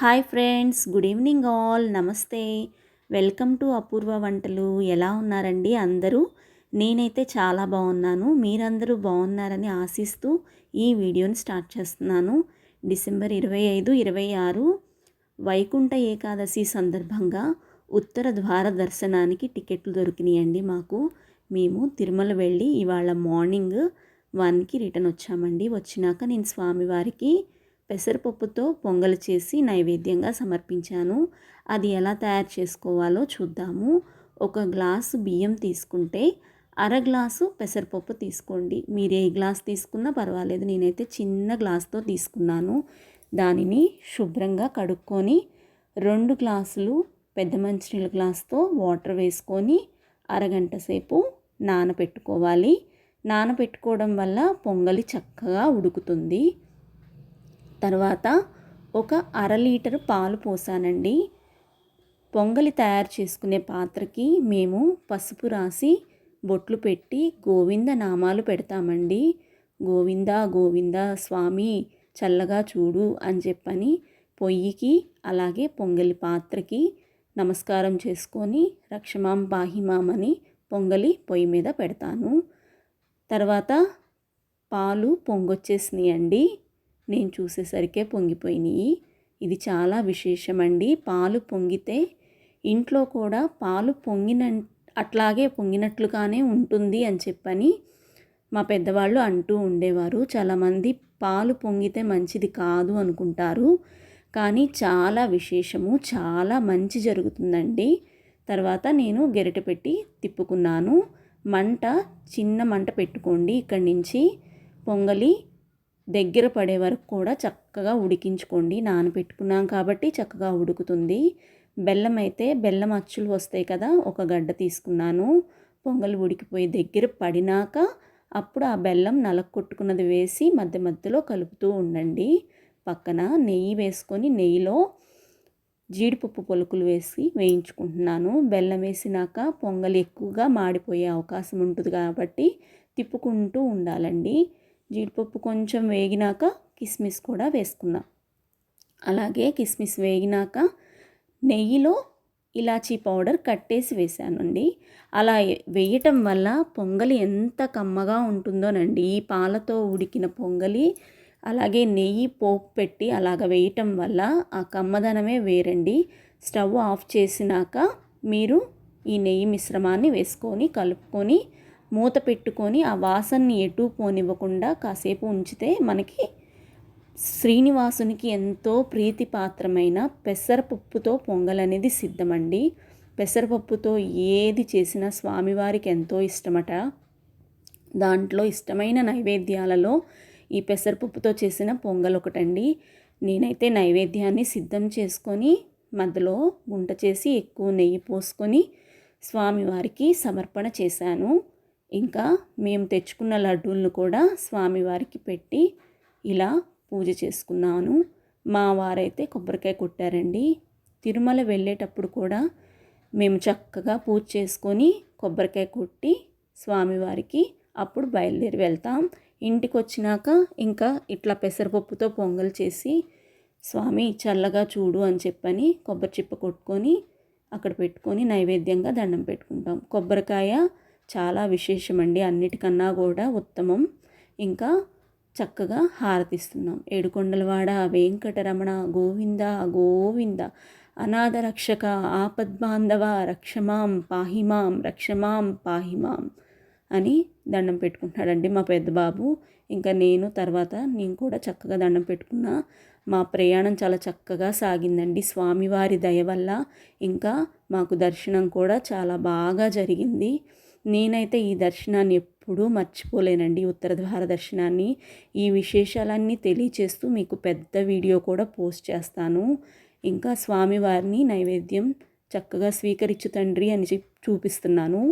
Hi friends good evening all. నమస్తే. Welcome to Apoorva వంటలు. ఎలా ఉన్నారండి అందరూ? నేనైతే చాలా బాగున్నాను. మీరందరూ బాగున్నారని ఆశిస్తూ ఈ వీడియోని స్టార్ట్ చేస్తున్నాను. డిసెంబర్ ఇరవై ఐదు ఇరవై ఆరు వైకుంఠ ఏకాదశి సందర్భంగా ఉత్తర ద్వార దర్శనానికి టికెట్లు దొరికినాయండి మాకు. మేము తిరుమల వెళ్ళి ఇవాళ మార్నింగ్ వన్కి రిటర్న్ వచ్చామండి. వచ్చినాక నేను స్వామివారికి పెసరపప్పుతో పొంగలి చేసి నైవేద్యంగా సమర్పించాను. అది ఎలా తయారు చేసుకోవాలో చూద్దాము. ఒక గ్లాసు బియ్యం తీసుకుంటే అర గ్లాసు పెసరపప్పు తీసుకోండి. మీరు ఏ గ్లాస్ తీసుకున్నా పర్వాలేదు. నేనైతే చిన్న గ్లాస్తో తీసుకున్నాను. దానిని శుభ్రంగా కడుక్కొని రెండు గ్లాసులు పెద్ద మంచినీళ్ళ గ్లాస్తో వాటర్ వేసుకొని అరగంట సేపు నానబెట్టుకోవాలి నానబెట్టుకోవడం వల్ల పొంగలి చక్కగా ఉడుకుతుంది. తర్వాత ఒక అర లీటర్ పాలు పోసానండి. పొంగలి తయారు చేసుకునే పాత్రకి మేము పసుపు రాసి బొట్లు పెట్టి గోవింద నామాలు పెడతామండి. గోవింద గోవింద స్వామి చల్లగా చూడు అని చెప్పని పొయ్యికి అలాగే పొంగలి పాత్రకి నమస్కారం చేసుకొని రక్షమాం పాహిమామని పొంగలి పొయ్యి మీద పెడతాను. తర్వాత పాలు పొంగొచ్చేసినాయి అండి నేను చూసేసరికే పొంగిపోయినాయి. ఇది చాలా విశేషమండి. పాలు పొంగితే ఇంట్లో కూడా పాలు పొంగిన అట్లాగే పొంగినట్లుగానే ఉంటుంది అని చెప్పని మా పెద్దవాళ్ళు అంటూ ఉండేవారు. చాలామంది పాలు పొంగితే మంచిది కాదు అనుకుంటారు. కానీ చాలా విశేషము చాలా మంచి జరుగుతుందండి. తర్వాత నేను గెరిట పెట్టి తిప్పుకున్నాను. మంట చిన్న మంట పెట్టుకోండి. ఇక్కడి నుంచి పొంగలి దగ్గర పడే వరకు కూడా చక్కగా ఉడికించుకోండి. నానబెట్టుకున్నాం కాబట్టి చక్కగా ఉడుకుతుంది. బెల్లం అయితే బెల్లం అచ్చులు వస్తాయి కదా ఒక గడ్డ తీసుకున్నాను. పొంగల్ ఉడికిపోయి దగ్గర పడినాక అప్పుడు ఆ బెల్లం నలకొట్టుకున్నది వేసి మధ్య మధ్యలో కలుపుతూ ఉండండి. పక్కన నెయ్యి వేసుకొని నెయ్యిలో జీడిపప్పు పొలుకులు వేసి వేయించుకుంటున్నాను. బెల్లం వేసినాక పొంగల్ ఎక్కువగా మాడిపోయే అవకాశం ఉంటుంది కాబట్టి తిప్పుకుంటూ ఉండాలండి. జీడిపప్పు కొంచెం వేగినాక కిస్మిస్ కూడా వేసుకుందాం. అలాగే కిస్మిస్ వేగినాక నెయ్యిలో ఇలాచీ పౌడర్ కట్టేసి వేసానండి అలా వేయటం వల్ల పొంగలి ఎంత కమ్మగా ఉంటుందోనండి. ఈ పాలతో ఉడికిన పొంగలి అలాగే నెయ్యి పోపు పెట్టి అలాగ వేయటం వల్ల ఆ కమ్మదనమే వేరండి. స్టవ్ ఆఫ్ చేసినాక మీరు ఈ నెయ్యి మిశ్రమాన్ని వేసుకొని కలుపుకొని మూత పెట్టుకొని ఆ వాసనని ఎటు పోనివ్వకుండా కాసేపు ఉంచితే మనకి శ్రీనివాసునికి ఎంతో ప్రీతిపాత్రమైన పెసరపప్పుతో పొంగల్ అనేది సిద్ధమండి. పెసరపప్పుతో ఏది చేసినా స్వామివారికి ఎంతో ఇష్టమట. దాంట్లో ఇష్టమైన నైవేద్యాలలో ఈ పెసరపప్పుతో చేసిన పొంగల్ ఒకటండి నేనైతే నైవేద్యాన్ని సిద్ధం చేసుకొని మధ్యలో గుంట చేసి ఎక్కువ నెయ్యి పోసుకొని స్వామివారికి సమర్పణ చేశాను. ఇంకా మేము తెచ్చుకున్న లడ్డూలను కూడా స్వామివారికి పెట్టి ఇలా పూజ చేసుకున్నాను. మా వారైతే కొబ్బరికాయ కొట్టారండి. తిరుమల వెళ్ళేటప్పుడు కూడా మేము చక్కగా పూజ చేసుకొని కొబ్బరికాయ కొట్టి స్వామివారికి అప్పుడు బయలుదేరి వెళ్తాం. ఇంటికి వచ్చినాక ఇంకా ఇట్లా పెసరపప్పుతో పొంగల్ చేసి స్వామి చల్లగా చూడు అని చెప్పని కొబ్బరి చిప్ప కొట్టుకొని అక్కడ పెట్టుకొని నైవేద్యంగా దండం పెట్టుకుంటాం. కొబ్బరికాయ చాలా విశేషమండి. అన్నిటికన్నా కూడా ఉత్తమం. ఇంకా చక్కగా హారతిస్తున్నాం. ఏడుకొండలవాడ వెంకటరమణ గోవింద గోవింద అనాథ రక్షక ఆపద్బాంధవ రక్షమాం పాహిమాం రక్షమాం పాహిమాం అని దండం పెట్టుకుంటున్నాడండి మా పెద్దబాబు ఇంకా నేను తర్వాత నేను కూడా చక్కగా దండం పెట్టుకున్నా. మా ప్రయాణం చాలా చక్కగా సాగిందండి. స్వామివారి దయ వల్ల ఇంకా మాకు దర్శనం కూడా చాలా బాగా జరిగింది. నేనైతే ఈ దర్శనాన్ని ఎప్పుడూ మర్చిపోలేనండి. ఉత్తర ద్వార దర్శనాన్ని ఈ విశేషాలన్నీ తెలియచేస్తూ మీకు పెద్ద వీడియో కూడా పోస్ట్ చేస్తాను. ఇంకా స్వామివారిని నైవేద్యం చక్కగా స్వీకరించు తండ్రి అని చూపిస్తున్నాను.